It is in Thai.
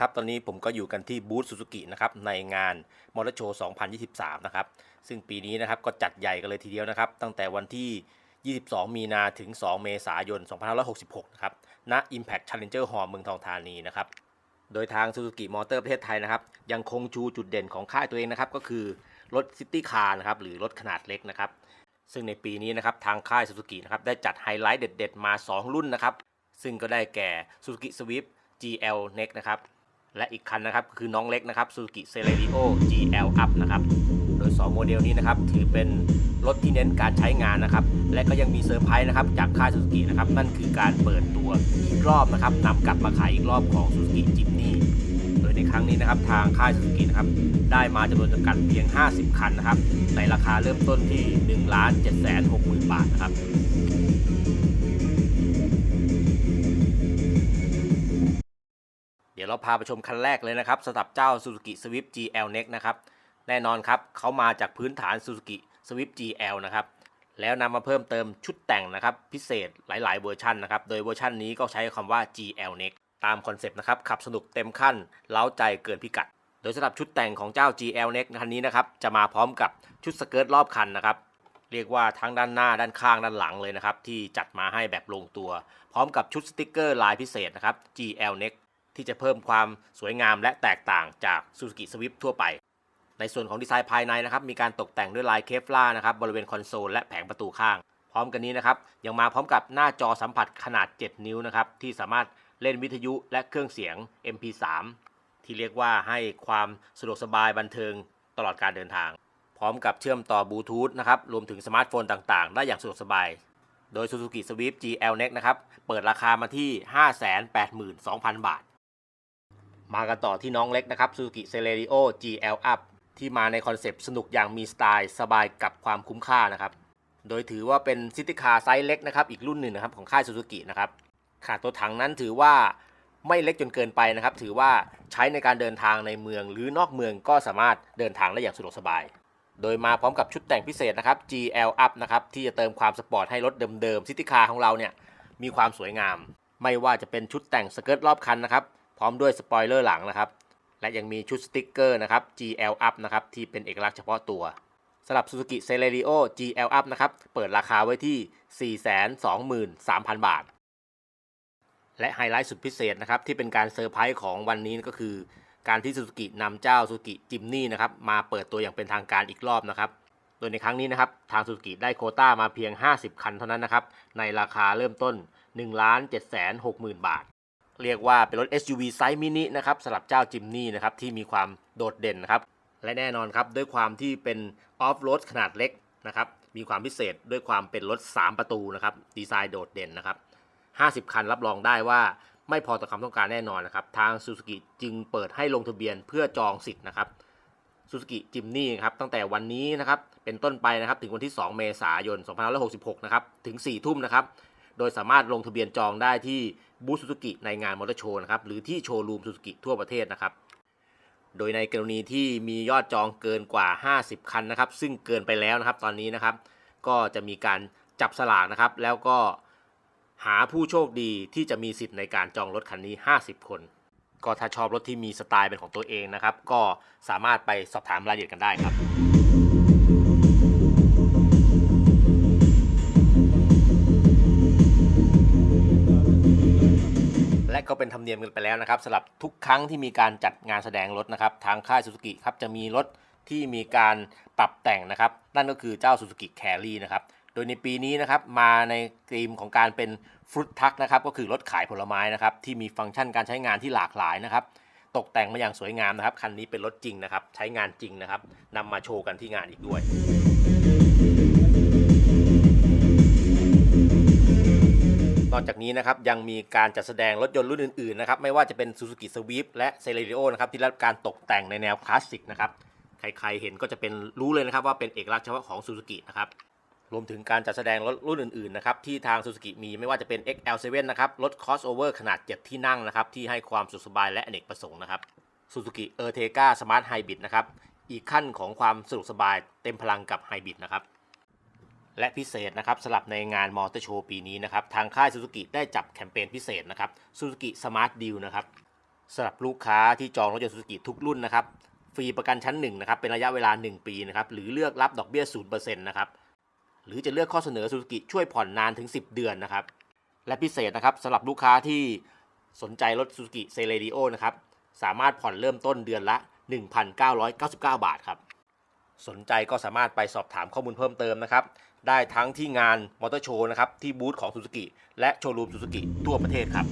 ครับ ตอนนี้ผมก็อยู่กันที่บูธซูซูกินะครับในงานมอเตอร์โชว์ 2023 นะครับ ซึ่งปีนี้นะครับก็จัดใหญ่กันเลยทีเดียวนะครับ ตั้งแต่วันที่ 22 มีนาถึง 2 เมษายน 2566 นะครับ ณ Impact Challenger Hall เมืองทองธานีนะครับ โดยทาง Suzuki Motor ประเทศไทยนะครับ ยังคงชูจุดเด่นของค่ายตัวเองนะครับ ก็คือรถซิตี้คาร์นะครับ หรือรถขนาดเล็กนะครับ ซึ่งในปีนี้นะครับทางค่าย Suzuki นะครับได้จัดไฮไลท์เด็ด ๆ มา 2 รุ่นนะครับ ซึ่งก็ได้แก่ Suzuki Swift GL Next นะครับ และอีกคันนะครับคือน้องเล็กนะครับ Suzuki Celerio GL Up นะครับโดย 2 โมเดลนี้นะครับถือเป็นรถที่เน้นการใช้งานนะครับ และก็ยังมีเซอร์ไพรส์นะครับจากค่าย Suzuki นะครับนั่นคือการเปิดตัวอีกรอบนะครับนำกลับมาขายอีกรอบของ Suzuki Jimny โดยในครั้งนี้นะครับทางค่าย Suzuki นะครับได้มาจำนวนจำกัดเพียง 50 คันนะครับในราคาเริ่มต้นที่ 1 7 6 0 0 0 0 บาทนะครับ ดี๋ยวเราพาไปชมคันแรกเลยนะครับสำหรับเจ้า Suzuki Swift GL Next นะครับ แน่นอนครับเขามาจากพื้นฐาน Suzuki Swift GL นะครับ แล้วนำมาเพิ่มเติมชุดแต่งนะครับ พิเศษหลาย ๆ เวอร์ชันนะครับ โดยเวอร์ชันนี้ก็ใช้คำว่า GL Next ตามคอนเซปต์นะครับ ขับสนุกเต็มขั้น เล้าใจเกินพิกัด โดยสำหรับชุดแต่งของเจ้า GL Next คันนี้นะครับ จะมาพร้อมกับชุดสเกิร์ตรอบคันนะครับ เรียกว่าทั้งด้านหน้าด้านข้างด้านหลังเลยนะครับที่จัดมาให้แบบลงตัว พร้อมกับชุดสติกเกอร์ลายพิเศษนะครับ GL Next ที่จะเพิ่มความสวยงามและแตกต่างจาก Suzuki Swift ทั่วไป ในส่วนของดีไซน์ภายในนะครับมีการตกแต่งด้วยลายเคฟล่านะครับบริเวณคอนโซลและแผงประตูข้าง พร้อมกันนี้นะครับยังมาพร้อมกับหน้าจอสัมผัสขนาด 7 นิ้วนะครับที่สามารถเล่นวิทยุและเครื่องเสียง MP3 ที่เรียกว่าให้ความสะดวกสบายบันเทิงตลอดการเดินทาง พร้อมกับเชื่อมต่อบลูทูธนะครับรวมถึงสมาร์ทโฟนต่างๆ ได้อย่างสะดวกสบาย โดย Suzuki Swift GL Next นะครับเปิดราคามาที่ 582,000 บาท มากันต่อที่น้องเล็กนะครับ Suzuki Celerio GL Up ที่มาในคอนเซปต์สนุกอย่างมีสไตล์สบายกับความคุ้มค่านะครับ โดยถือว่าเป็นซิตี้คาร์ไซส์เล็กนะครับ อีกรุ่นหนึ่งนะครับของค่าย Suzuki นะครับ ขนาดตัวถังนั้นถือว่าไม่เล็กจนเกินไปนะครับ ถือว่าใช้ในการเดินทางในเมืองหรือนอกเมืองก็สามารถเดินทางได้อย่างสะดวกสบาย โดยมาพร้อมกับชุดแต่งพิเศษนะครับ GL Up นะครับที่จะเติมความสปอร์ตให้รถเดิมๆซิตี้คาร์ของเราเนี่ยมีความสวยงาม ไม่ว่าจะเป็นชุดแต่งสเกิร์ตรอบคันนะครับ พร้อมด้วยสปอยเลอร์หลังนะครับ และยังมีชุดสติ๊กเกอร์นะครับ GL Up นะครับที่เป็นเอกลักษณ์เฉพาะตัวสำหรับ Suzuki Celerio GL Up นะครับเปิดราคาไว้ที่ 423,000 บาท และไฮไลท์สุดพิเศษนะครับที่เป็นการเซอร์ไพรส์ของวันนี้ก็คือ การที่ Suzuki นำเจ้า Suzuki Jimny นะครับมาเปิดตัวอย่างเป็นทางการอีกรอบนะครับโดยในครั้งนี้นะครับทาง Suzuki ได้โคต้ามาเพียง 50 คันเท่านั้นนะครับ ในราคาเริ่มต้น 1 7 6 0 0 0 0 บาท เรียกว่าเป็นรถ SUV ไซส์มินินะครับสำหรับเจ้า Jimny นะครับที่มีความโดดเด่นนะครับและแน่นอนครับด้วยความที่เป็นออฟโรดขนาดเล็กนะครับมีความพิเศษด้วยความเป็นรถ 3 ประตูนะครับดีไซน์โดดเด่นนะครับ 50 คันรับรองได้ว่าไม่พอต่อความต้องการแน่นอนนะครับทาง Suzuki จึงเปิดให้ลงทะเบียนเพื่อจองสิทธิ์นะครับ Suzuki Jimny ครับตั้งแต่วันนี้นะครับเป็นต้นไปนะครับถึงวันที่ 2 เมษายน 2566 นะครับถึง 4 ทุ่มนะครับโดยสามารถลงทะเบียนจองได้ที่ บูธซูซูกิในงานมอเตอร์โชว์นะครับหรือที่โชว์รูมซูซูกิทั่วประเทศนะครับ โดยในกรณีที่มียอดจองเกินกว่า 50 คันนะครับ ซึ่งเกินไปแล้วนะครับตอนนี้นะครับ ก็จะมีการจับสลากนะครับ แล้วก็หาผู้โชคดีที่จะมีสิทธิ์ในการจองรถคันนี้ 50 คน ก็ถ้าชอบรถที่มีสไตล์เป็นของตัวเองนะครับ ก็สามารถไปสอบถามรายละเอียดกันได้ครับ ก็เป็นธรรมเนียมกันไปแล้วนะครับสำหรับทุกครั้งที่มีการจัดงานแสดงรถนะครับ ทางค่ายซูซูกิครับจะมีรถที่มีการปรับแต่งนะครับ นั่นก็คือเจ้าซูซูกิแครี่นะครับโดยในปีนี้นะครับมาในธีมของการเป็นฟรุตทักนะครับก็คือรถขายผลไม้นะครับที่มีฟังก์ชันการใช้งานที่หลากหลายนะครับตกแต่งมาอย่างสวยงามนะครับคันนี้เป็นรถจริงนะครับใช้งานจริงนะครับนำมาโชว์กันที่งานอีกด้วย อกจากนี้นะครับยังมีการจัดแสดงรถยนต์รุ่นอื่นๆนะครับไม่ว่าจะเป็น Suzuki Swift และ Celerio นะครับที่รับการตกแต่งในแนวคลาสสิกนะครับใครๆเห็นก็จะเป็นรู้เลยนะครับว่าเป็นเอกลักษณ์เฉพาะของ Suzuki นะครับรวมถึงการจัดแสดงรถรุ่นอื่นๆนะครับที่ทาง Suzuki มีไม่ว่าจะเป็น XL7 นะครับรถ crossover ขนาด 7 ที่นั่งนะครับที่ให้ความสุขสบายและอเนกประสงค์นะครับ Suzuki Ertiga Smart Hybrid นะครับอีกขั้นของความสะดวกสบายเต็มพลังกับ Hybrid นะครับ และพิเศษนะครับสำหรับในงานมอเตอร์โชว์ปีนี้นะครับทางค่าย Suzuki ได้จับแคมเปญพิเศษนะครับ Suzuki Smart Deal นะครับสำหรับลูกค้าที่จองรถยนต์ซูซูกิทุกรุ่นนะครับฟรีประกันชั้น1นะครับเป็นระยะเวลา 1 ปีนะครับหรือเลือกรับดอกเบี้ย0%นะครับหรือจะเลือกข้อเสนอซูซูกิช่วยผ่อนนานถึง 10 เดือนนะครับและพิเศษนะครับสำหรับลูกค้าที่สนใจรถซูซูกิเซเลดิโอนะครับสามารถผ่อนเริ่มต้นเดือนละ 1,999 บาทครับ สนใจก็สามารถไปสอบถามข้อมูลเพิ่มเติมนะครับ ได้ทั้งที่งานมอเตอร์โชว์นะครับ ที่บูธของซูซูกิและโชว์รูมซูซูกิทั่วประเทศครับ